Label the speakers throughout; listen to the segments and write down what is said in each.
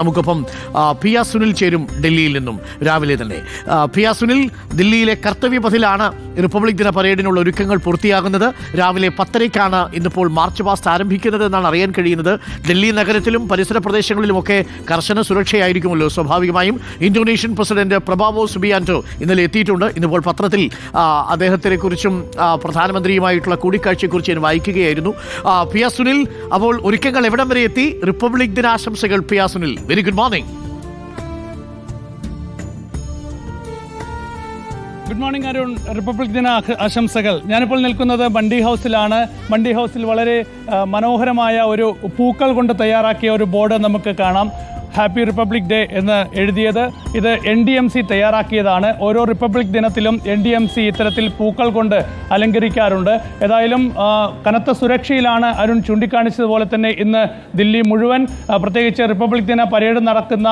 Speaker 1: നമുക്കൊപ്പം പി പിയ സുനിൽ ചേരും ഡൽഹിയിൽ നിന്നും രാവിലെ തന്നെ. പി പിയ സുനിൽ ദില്ലിയിലെ കർത്തവ്യപഥിലാണ് റിപ്പബ്ലിക് ദിന പരേഡിനുള്ള ഒരുക്കങ്ങൾ പൂർത്തിയാകുന്നത്. രാവിലെ പത്തരയ്ക്കാണ് ഇന്നിപ്പോൾ മാർച്ച് പാസ്റ്റ് ആരംഭിക്കുന്നത് എന്നാണ് അറിയാൻ കഴിയുന്നത്. ഡൽഹി നഗരത്തിലും പരിസര പ്രദേശങ്ങളിലുമൊക്കെ കർശന സുരക്ഷയായിരിക്കുമല്ലോ സ്വാഭാവികമായും. ഇന്തോനേഷ്യൻ പ്രസിഡന്റ് പ്രഭാവോ സുബിയാന്റോ ഇന്നലെ എത്തിയിട്ടുണ്ട്. ഇന്നിപ്പോൾ പത്രത്തിൽ അദ്ദേഹത്തെക്കുറിച്ചും കുറിച്ചും പ്രധാനമന്ത്രിയുമായിട്ടുള്ള കൂടിക്കാഴ്ചയെക്കുറിച്ച് ഞാൻ വായിക്കുകയായിരുന്നു. പി പിയ സുനിൽ അപ്പോൾ ഒരുക്കങ്ങൾ എവിടം വരെ എത്തി? Republic ദിനാശംസകൾ Piya Sunil. Very good morning
Speaker 2: good morning Arun republic ദിന ആശംസകൾ. ഞാനിപ്പോൾ നിൽക്കുന്നത് ബണ്ടി ഹൗസിലാണ് ബണ്ടി ഹൗസിൽ വളരെ മനോഹരമായ ഒരു പൂക്കൾ കൊണ്ട് തയ്യാറാക്കിയ ഒരു ബോർഡ് നമുക്ക് കാണാം. ഹാപ്പി റിപ്പബ്ലിക് ഡേ എന്ന് എഴുതിയത്. ഇത് എൻ ഡി എം സി തയ്യാറാക്കിയതാണ്. ഓരോ റിപ്പബ്ലിക് ദിനത്തിലും എൻ ഡി എം സി ഇത്തരത്തിൽ പൂക്കൾ കൊണ്ട് അലങ്കരിക്കാറുണ്ട്. ഏതായാലും കനത്ത സുരക്ഷയിലാണ് അരുൺ ചൂണ്ടിക്കാണിച്ചതുപോലെ തന്നെ ഇന്ന് ദില്ലി മുഴുവൻ പ്രത്യേകിച്ച് റിപ്പബ്ലിക് ദിന പരേഡ് നടക്കുന്ന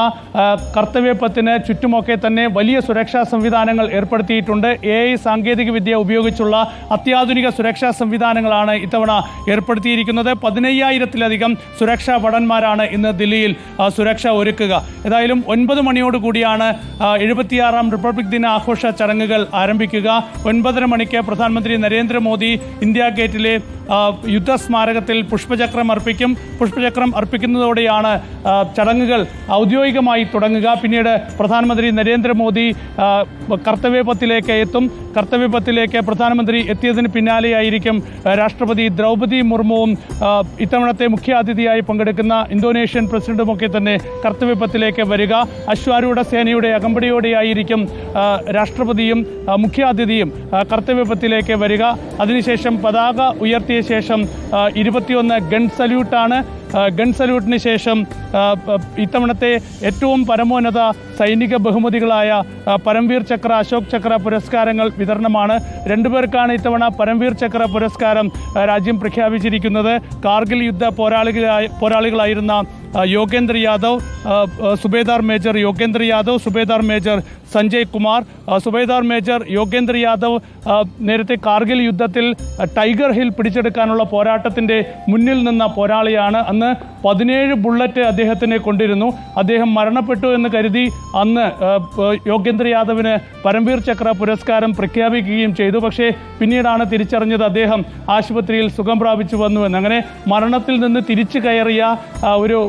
Speaker 2: കർത്തവ്യപ്പത്തിന് ചുറ്റുമൊക്കെ തന്നെ വലിയ സുരക്ഷാ സംവിധാനങ്ങൾ ഏർപ്പെടുത്തിയിട്ടുണ്ട്. എ ഐ സാങ്കേതികവിദ്യ ഉപയോഗിച്ചുള്ള അത്യാധുനിക സുരക്ഷാ സംവിധാനങ്ങളാണ് ഇത്തവണ ഏർപ്പെടുത്തിയിരിക്കുന്നത്. പതിനയ്യായിരത്തിലധികം സുരക്ഷാ ഭടന്മാരാണ് ഇന്ന് ദില്ലിയിൽ ആ, ഒരുക്കുക. ഏതായാലും ഒൻപത് മണിയോട് കൂടിയാണ് ആ, എഴുപത്തിയാറാം റിപ്പബ്ലിക് ദിന ആഘോഷ ചടങ്ങുകൾ ആരംഭിക്കുക. ഒൻപതര മണിക്ക് പ്രധാനമന്ത്രി നരേന്ദ്രമോദി ഇന്ത്യ ഗേറ്റിലെ യുദ്ധസ്മാരകത്തിൽ പുഷ്പചക്രം അർപ്പിക്കും. പുഷ്പചക്രം അർപ്പിക്കുന്നതോടെയാണ് ചടങ്ങുകൾ ഔദ്യോഗികമായി തുടങ്ങുക. പിന്നീട് പ്രധാനമന്ത്രി നരേന്ദ്രമോദി കർത്തവ്യപഥത്തിലേക്ക് എത്തും. കർത്തവ്യപഥത്തിലേക്ക് പ്രധാനമന്ത്രി എത്തിയതിന് പിന്നാലെയായിരിക്കും രാഷ്ട്രപതി ദ്രൗപദി മുർമുവും ഇത്തവണത്തെ മുഖ്യാതിഥിയായി പങ്കെടുക്കുന്ന ഇന്തോനേഷ്യൻ പ്രസിഡന്റുമൊക്കെ തന്നെ കർത്തവ്യപഥത്തിലേക്ക് വരിക. അശ്വാരൂഢ സേനയുടെ അകമ്പടിയോടെയായിരിക്കും രാഷ്ട്രപതിയും മുഖ്യാതിഥിയും കർത്തവ്യപഥത്തിലേക്ക് വരിക. അതിനുശേഷം പതാക ഉയർത്തിയ ശേഷം ആ, ഇരുപത്തിയൊന്ന് ഗൺ സല്യൂട്ടാണ്. ഗൺ സല്യൂട്ടിന് ശേഷം ഇത്തവണത്തെ ഏറ്റവും പരമോന്നത സൈനിക ബഹുമതികളായ പരംവീർ ചക്ര അശോക് ചക്ര പുരസ്കാരങ്ങൾ വിതരണമാണ്. രണ്ടുപേർക്കാണ് ഇത്തവണ പരംവീർ ചക്ര പുരസ്കാരം രാജ്യം പ്രഖ്യാപിച്ചിരിക്കുന്നത്. കാർഗിൽ യുദ്ധ പോരാളികളായ പോരാളികളായിരുന്ന Yogendra Yadav Subedar major Yogendra Yadav Subedar major Sanjay Kumar Subedar major Yogendra Yadav നേരത്തെ കാർഗിൽ യുദ്ധത്തിൽ ടൈഗർ ഹിൽ പിടിച്ചെടുക്കാനുള്ള പോരാട്ടത്തിന്റെ മുന്നിൽ നിന്ന പോരാളിയാണ്. അന്ന് പതിനേഴ് ബുള്ളറ്റ് അദ്ദേഹത്തിനെ കൊണ്ടിരുന്നു. അദ്ദേഹം മരണപ്പെട്ടു എന്ന് കരുതി അന്ന് യോഗേന്ദ്ര യാദവിന് പരംവീർ ചക്ര പുരസ്കാരം പ്രഖ്യാപിക്കുകയും ചെയ്തു. പക്ഷേ പിന്നീടാണ് തിരിച്ചറിഞ്ഞത് അദ്ദേഹം ആശുപത്രിയിൽ സുഖം പ്രാപിച്ചു വന്നുവെന്ന് അങ്ങനെ മരണത്തിൽ നിന്ന് തിരിച്ചു കയറിയ ഒരു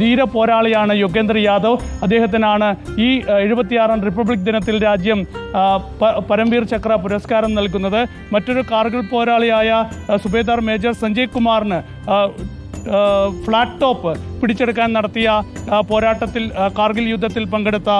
Speaker 2: ധീര പോരാളിയാണ് യോഗേന്ദ്ര യാദവ്. അദ്ദേഹത്തിനാണ് ഈ എഴുപത്തിയാറാം റിപ്പബ്ലിക് ദിനത്തിൽ രാജ്യം പരംവീർ ചക്ര പുരസ്കാരം നൽകുന്നത്. മറ്റൊരു കാർഗിൽ പോരാളിയായ സുബേദാർ മേജർ സഞ്ജയ് കുമാറിന് ഫ്ലാറ്റ് ടോപ്പ് പിടിച്ചെടുക്കാൻ നടത്തിയ പോരാട്ടത്തിൽ കാർഗിൽ യുദ്ധത്തിൽ പങ്കെടുത്ത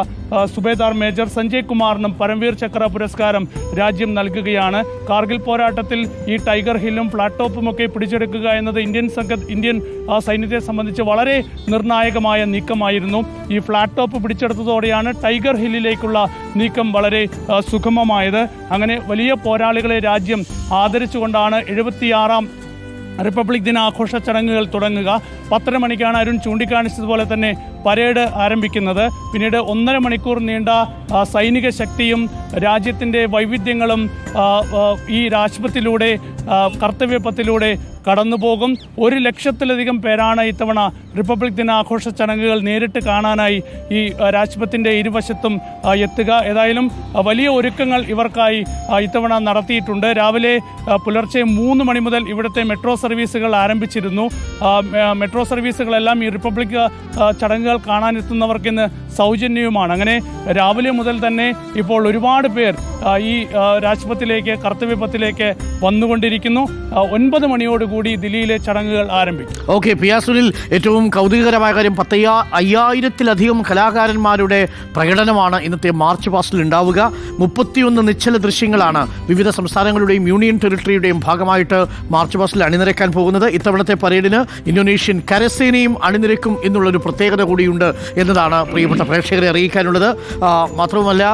Speaker 2: സുബേദാർ മേജർ സഞ്ജയ് കുമാറിനും പരംവീർ ചക്ര പുരസ്കാരം രാജ്യം നൽകുകയാണ്. കാർഗിൽ പോരാട്ടത്തിൽ ഈ ടൈഗർ ഹില്ലും ഫ്ലാറ്റ് ടോപ്പും ഒക്കെ പിടിച്ചെടുക്കുക എന്നത് ഇന്ത്യൻ സംഘ ഇന്ത്യൻ സൈന്യത്തെ സംബന്ധിച്ച് വളരെ നിർണായകമായ നീക്കമായിരുന്നു. ഈ ഫ്ലാറ്റ് ടോപ്പ് പിടിച്ചെടുത്തതോടെയാണ് ടൈഗർ ഹില്ലിലേക്കുള്ള നീക്കം വളരെ സുഗമമായത്. അങ്ങനെ വലിയ പോരാളികളെ രാജ്യം ആദരിച്ചുകൊണ്ടാണ് എഴുപത്തിയാറാം റിപ്പബ്ലിക് ദിന ആഘോഷ ചടങ്ങുകൾ തുടങ്ങുക. പത്തര മണിക്കാണ് അരുൺ ചൂണ്ടിക്കാണിച്ചതുപോലെ തന്നെ പരേഡ് ആരംഭിക്കുന്നത്. പിന്നീട് ഒന്നര മണിക്കൂർ നീണ്ട സൈനിക ശക്തിയും രാജ്യത്തിന്റെ വൈവിധ്യങ്ങളും ഈ രാജ്പഥിലൂടെ കർത്തവ്യപത്തിലൂടെ കടന്നുപോകും. ഒരു ലക്ഷത്തിലധികം പേരാണ് ഇത്തവണ റിപ്പബ്ലിക് ദിന ആഘോഷ ചടങ്ങുകൾ നേരിട്ട് കാണാനായി ഈ രാജ്പത്തിന്റെ ഇരുവശത്തും എത്തുക. ഏതായാലും വലിയ ഒരുക്കങ്ങൾ ഇവർക്കായി ഇത്തവണ നടത്തിയിട്ടുണ്ട്. രാവിലെ പുലർച്ചെ മൂന്ന് മണി മുതൽ ഇവിടുത്തെ മെട്രോ സർവീസുകൾ ആരംഭിച്ചിരുന്നു. മെട്രോ സർവീസുകളെല്ലാം ഈ റിപ്പബ്ലിക് ചടങ്ങുകൾ കാണാനെത്തുന്നവർക്ക് ഇന്ന് സൗജന്യവുമാണ്. അങ്ങനെ രാവിലെ മുതൽ തന്നെ ഇപ്പോൾ ഒരുപാട് പേർ ഈ രാജ്പഥിലേക്ക് കർത്തവ്യപഥിലേക്ക് വന്നുകൊണ്ടിരിക്കുന്നു. ഒൻപത് മണിയോടുകൂടി ദില്ലിയിലെ ചടങ്ങുകൾ ആരംഭിക്കും.
Speaker 1: ഓക്കെ സുനിൽ ഏറ്റവും കൗതുകകരമായ കാര്യം പത്തയ്യാ അയ്യായിരത്തിലധികം കലാകാരന്മാരുടെ പ്രകടനമാണ് ഇന്നത്തെ മാർച്ച് പാസ്റ്റിൽ ഉണ്ടാവുക. മുപ്പത്തിയൊന്ന് നിശ്ചല ദൃശ്യങ്ങളാണ് വിവിധ സംസ്ഥാനങ്ങളുടെയും യൂണിയൻ ടെറിട്ടറിയുടെയും ഭാഗമായിട്ട് മാർച്ച് പാസ്റ്റിൽ അണിനിരക്കാൻ പോകുന്നത്. ഇത്തവണത്തെ പരേഡിന് ഇന്തോനേഷ്യൻ കരസേനയും അണിനിരക്കും എന്നുള്ളൊരു പ്രത്യേകത കൂടിയുണ്ട് എന്നതാണ് പ്രിയപ്പെട്ട പ്രേക്ഷകരെ അറിയിക്കാനുള്ളത്. മാത്രവുമല്ല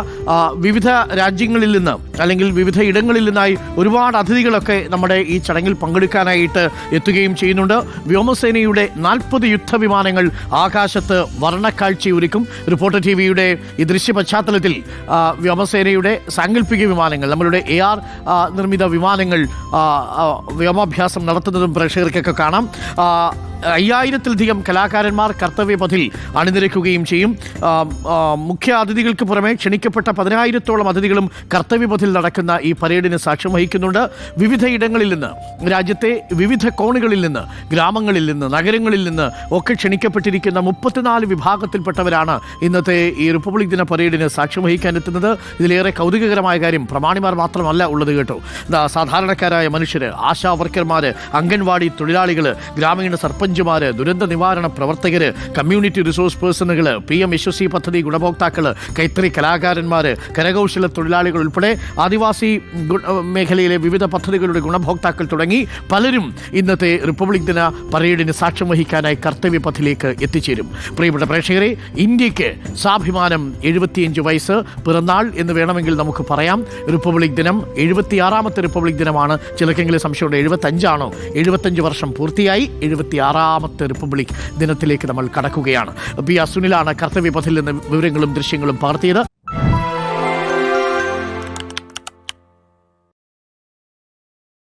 Speaker 1: വിവിധ രാജ്യങ്ങളിൽ നിന്ന് അല്ലെങ്കിൽ വിവിധ ഇടങ്ങളിൽ നിന്നായി ഒരുപാട് അതിഥികളൊക്കെ നമ്മുടെ ഈ ചടങ്ങിൽ പങ്കെടുക്കാനായിട്ട് എത്തുകയും ചെയ്യുന്നുണ്ട്. വ്യോമസേനയുടെ നാൽപ്പത് യുദ്ധവിമാനങ്ങൾ ആകാശത്ത് വർണക്കാഴ്ചയൊരുക്കും റിപ്പോർട്ടർ ടി വിയുടെ ഈ ദൃശ്യ പശ്ചാത്തലത്തിൽ വ്യോമസേനയുടെ സാങ്കല്പിക വിമാനങ്ങൾ നമ്മളുടെ എ ആർ നിർമ്മിത വിമാനങ്ങൾ വ്യോമാഭ്യാസം നടത്തുന്നതും പ്രേക്ഷകർക്കൊക്കെ കാണാം. അയ്യായിരത്തിലധികം കലാകാരന്മാർ കർത്തവ്യപഥിൽ അണിനിരക്കുകയും ചെയ്യും. മുഖ്യ അതിഥികൾക്ക് പുറമെ ക്ഷണിക്കപ്പെട്ട പതിനായിരത്തോളം അതിഥികളും കർത്തവ്യപഥിൽ നടക്കുന്ന ഈ പരേഡിന് സാക്ഷ്യം വഹിക്കുന്നുണ്ട്. വിവിധ ഇടങ്ങളിൽ നിന്ന് രാജ്യത്തെ വിവിധ കോണുകളിൽ നിന്ന് ഗ്രാമങ്ങളിൽ നിന്ന് നഗരങ്ങളിൽ നിന്ന് ഒക്കെ ക്ഷണിക്കപ്പെട്ടിരിക്കുന്ന മുപ്പത്തിനാല് വിഭാഗത്തിൽപ്പെട്ടവരാണ് ഇന്നത്തെ ഈ റിപ്പബ്ലിക് ദിന പരേഡിന് സാക്ഷ്യം വഹിക്കാൻ എത്തുന്നത് ഇതിലേറെ കൗതുകകരമായ കാര്യം പ്രമാണിമാർ മാത്രമല്ല ഉള്ളത് കേട്ടോ. സാധാരണക്കാരായ മനുഷ്യർ ആശാ വർക്കർമാര് അംഗൻവാടി തൊഴിലാളികൾ ഗ്രാമീണ സർപ്പഞ്ചുമാര് ദുരന്ത നിവാരണ പ്രവർത്തകര് കമ്മ്യൂണിറ്റി റിസോഴ്സ് പേഴ്സണുകൾ പി എം യശസ്വി പദ്ധതി ഗുണഭോക്താക്കൾ കൈത്തറി കലാകാരന്മാര് കരകൗശല തൊഴിലാളികൾ ഉൾപ്പെടെ ആദിവാസി മേഖലയിലെ വിവിധ പദ്ധതികളുടെ ഗുണഭോക്താക്കൾ തുടങ്ങി പലരും ഇന്നത്തെ റിപ്പബ്ലിക് ദിന പരേഡിന് സാക്ഷ്യം വഹിക്കാനായി കർത്തവ്യ പഥിലേക്ക് എത്തിച്ചേരും. പ്രിയപ്പെട്ട പ്രേക്ഷകരെ ഇന്ത്യയ്ക്ക് സ്വാഭിമാനം എഴുപത്തിയഞ്ച് വയസ്സ് പിറന്നാൾ എന്ന് വേണമെങ്കിൽ നമുക്ക് പറയാം. റിപ്പബ്ലിക് ദിനം എഴുപത്തിയാറാമത്തെ റിപ്പബ്ലിക് ദിനമാണ്. ചിലക്കെങ്കിലും സംശയമുണ്ട് എഴുപത്തഞ്ചാണോ? എഴുപത്തഞ്ച് വർഷം പൂർത്തിയായി എഴുപത്തിയാറാമത്തെ റിപ്പബ്ലിക് ദിനത്തിലേക്ക് നമ്മൾ കടക്കുകയാണ്. പി അസുനിലാണ് കർത്തവ്യപഥിൽ കർത്തവ്യ പഥിൽ നിന്ന് വിവരങ്ങളും ദൃശ്യങ്ങളും പകർത്തിയത്.